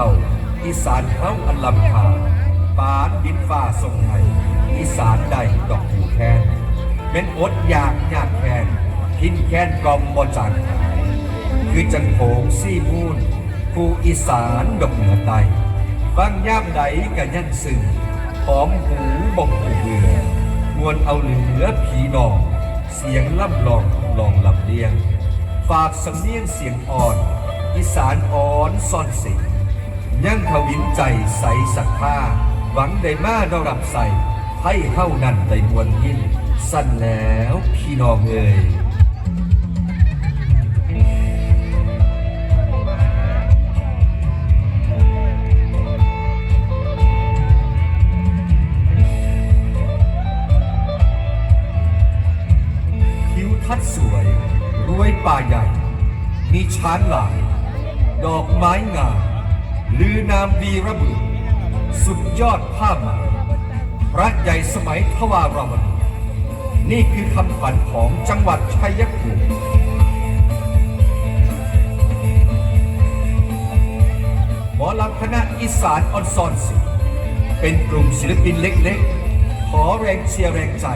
าอีสานเฮาอันลำคาปานดินฟ้าทรงไทยอีสานใดดอกหูแคนเป็นอดอยากยากแคนทิ้นแค้นกลอมบ่จางหายคือจังโผงซี่มูนผู้อีสานดอกเหนือไตฟังย่ามใดกะยันซึ่งหอมหูบ่งหูเบื่อมวนเอาเหลือผีนอง เสียงล่ำลองลองลำเลียง ฝากสำเนียงเสียงอ่อน อีสานอ่อนซ่อนสิง ยังทวินใจใสสักผ้าหวังได้มาเรารับใส่ให้เท่านั้นได้มวลยินสั้นแล้วพี่น้องเอ่ยทิวทัศน์สวย รวยป่าใหญ่ มีช้างหลาย ดอกไม้งาม ลือนามวีระบุสุดยอดผ้าไหมพระใหญ่สมัยทวารวดีนี่คือคำฝันของจังหวัดชัยภูมิหมอลำคณะอีสานออนซอนสิเป็นกลุ่มศิลปินเล็กๆ ขอแรงเชียร์แรงใจ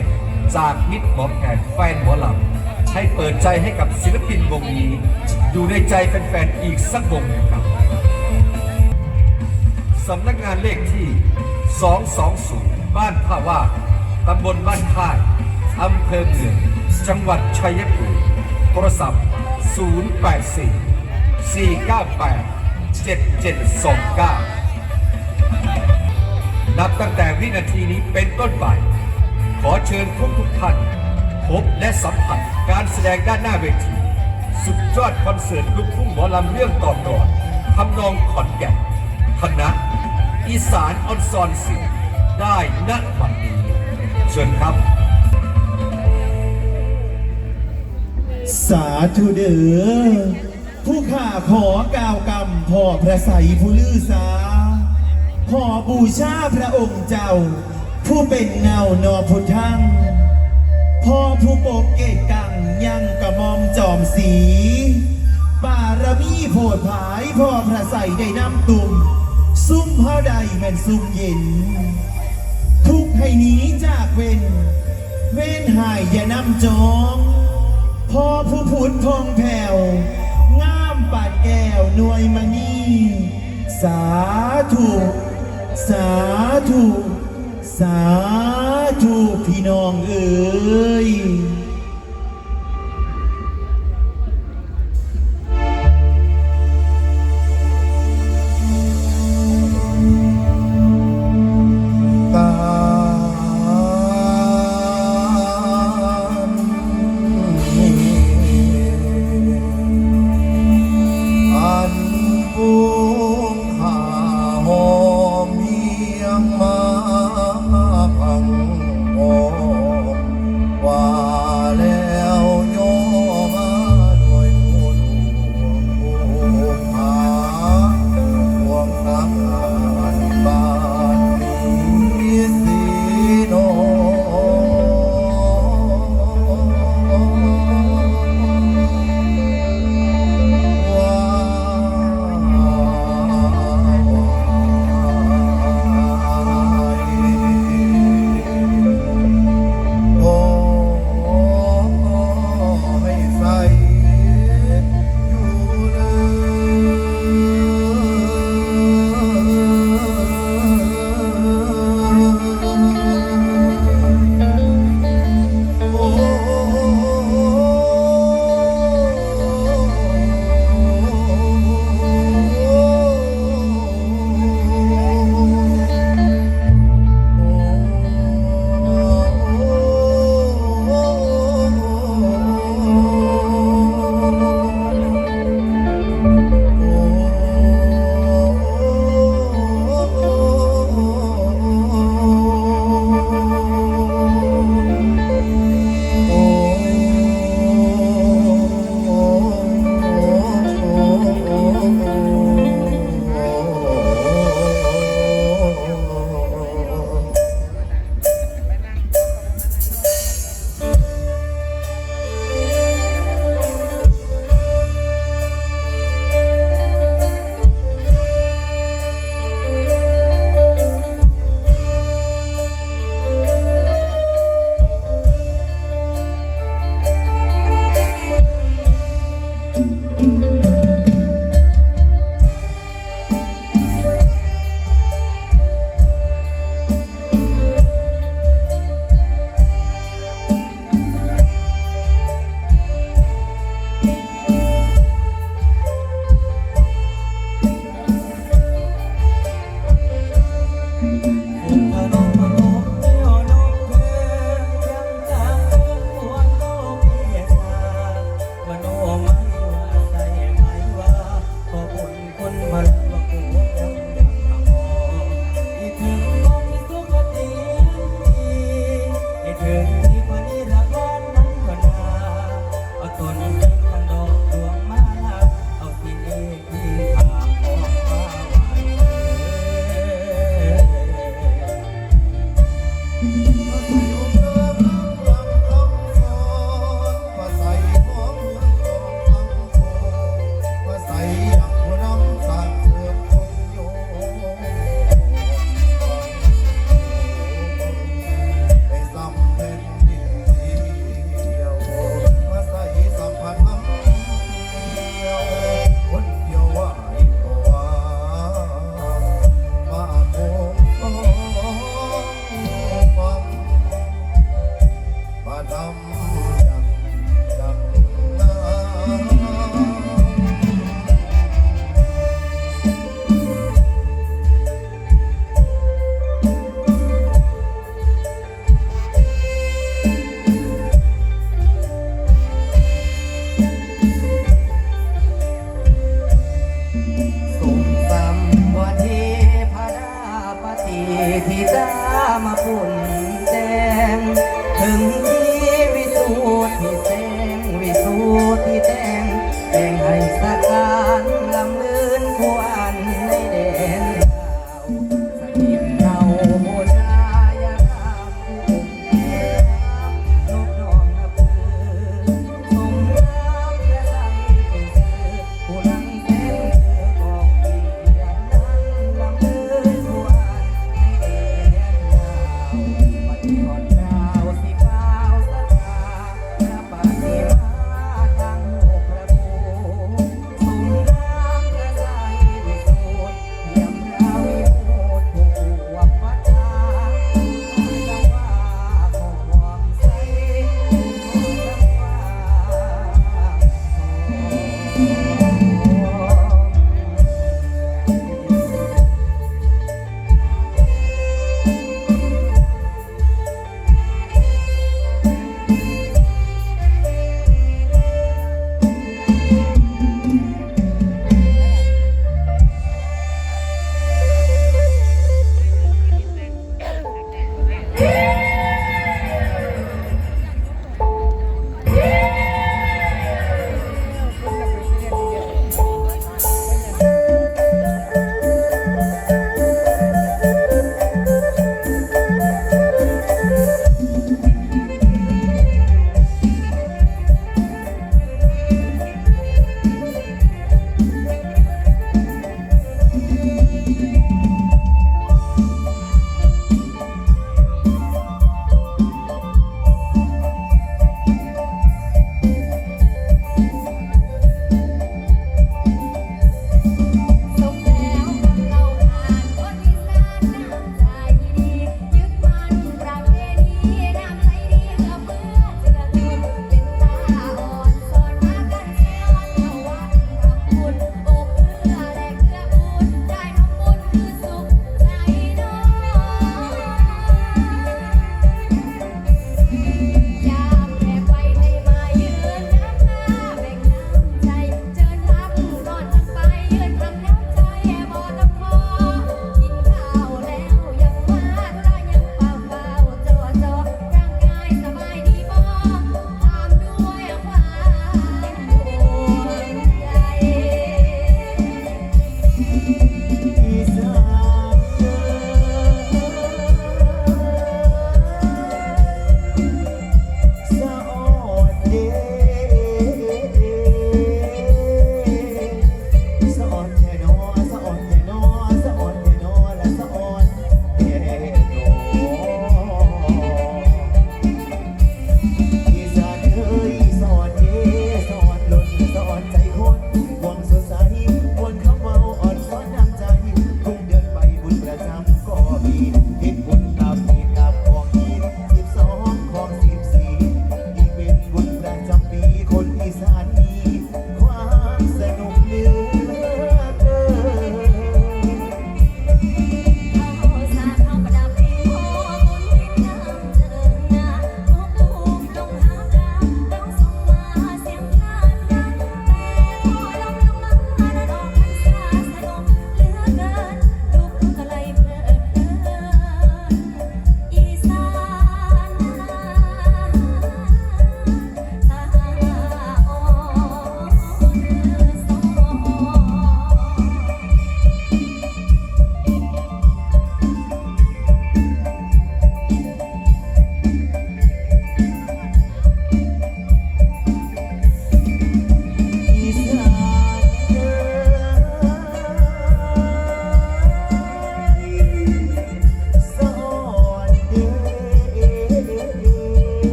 จากมิตรหมอแคนแฟนหมอลำให้เปิดใจให้กับศิลปินวงนี้ อยู่ในใจแฟนๆอีกสักวงหนึ่งครับ สำนักงานเลขที่ 220 บ้านท่าว่าตำบลบ้านค่ายอำเภอเมือง จังหวัดชัยภูมิโทรศัพท์ 084 498 7729 นับตั้งแต่วินาทีนี้เป็นต้นไป ขอเชิญทุกทุกท่าน พบและสัมผัสการแสดงด้านหน้าเวที สุดยอดคอนเสิร์ตลูกทุ่งหมอลำเรื่องต่อก่อนทำนองขอนแก่น คณะอีสานออนซอนสิงได้ณวันนี้เชิญครับ สาธุเด้อผู้ข้าขอกล่าวกรรมพ่อพระใสยผู้ลือสาขอบูชาพระองค์เจ้า ผู้เป็นเงานอพุทธังพ่อผู้ปกเกตกังยังกระมอมจอมสี บารมีโพดผายพ่อพระใสยได้น้ำตุ่ม ซุ่มเฮาใดแม่นซุ่มเย็น ทุกให้หนีจากเวนเว้นหายอย่านำจองพอผู้ผุดพองแผ่วงามปาดแก้วนวยมณีสาธุ สาธุ สาธุ พี่น้องเอ๋ย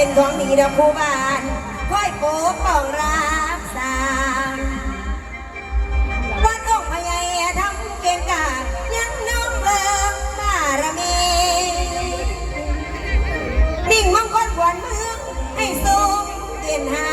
ดอกผู้บานคอยปกป้องรักษาวัดองค์พญายทำเก่งกาจยังน้องเบิงบารมีนิ่งมังกรหวานเมืองให้สูงเด่นหา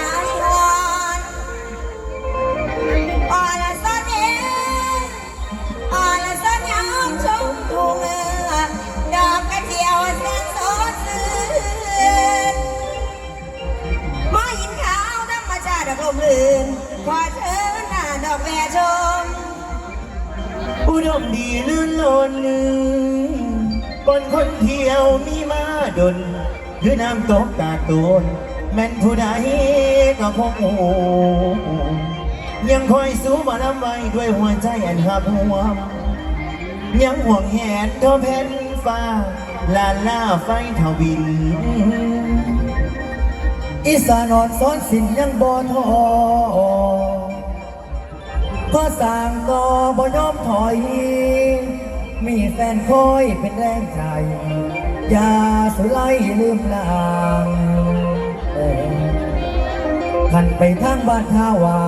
อุดมดีลื่นลนบนคนเที่ยวมีมาดนคือน้ำตกตาโตนแม่นผู้ใดก็คงโอ้ยังคอยสู้มาลำไว้ด้วยหัวใจอันหักหวมยังห่วงแหนท่าแผ่นฟ้า ลาล่าไฟทวิน อีสานอนสอนสินยังบ่ทอ พอสร้างก็บ่ยอมถอย มีแฟนคอยเป็นแรงใจ อย่าสุไลลืมลางขันไปทางบ้านท่าวา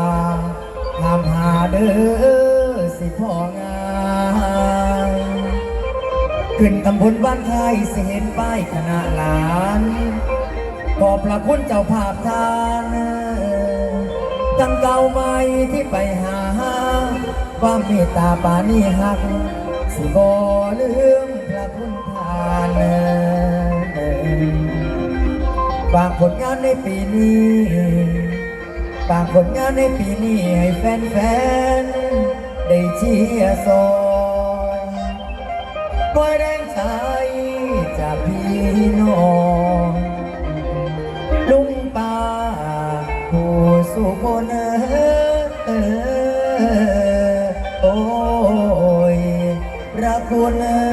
ถามหาเด้อสิพ่องามขึ้นตำบลบ้านไทยสิเห็นป้ายคณะหลานขอบพระคุณเจ้าภาพทานตั้งเก่าใหม่ที่ไปหา ความเมตตาปานีหัก สิบ่ลืมพระคุณทานฝากผลงานในปีนี้ฝากผลงานในปีนี้ให้แฟนๆ ได้เชียร์ซอยปล่อยแรงใจจากพี่น้องลุงป้าผู้สุคน อ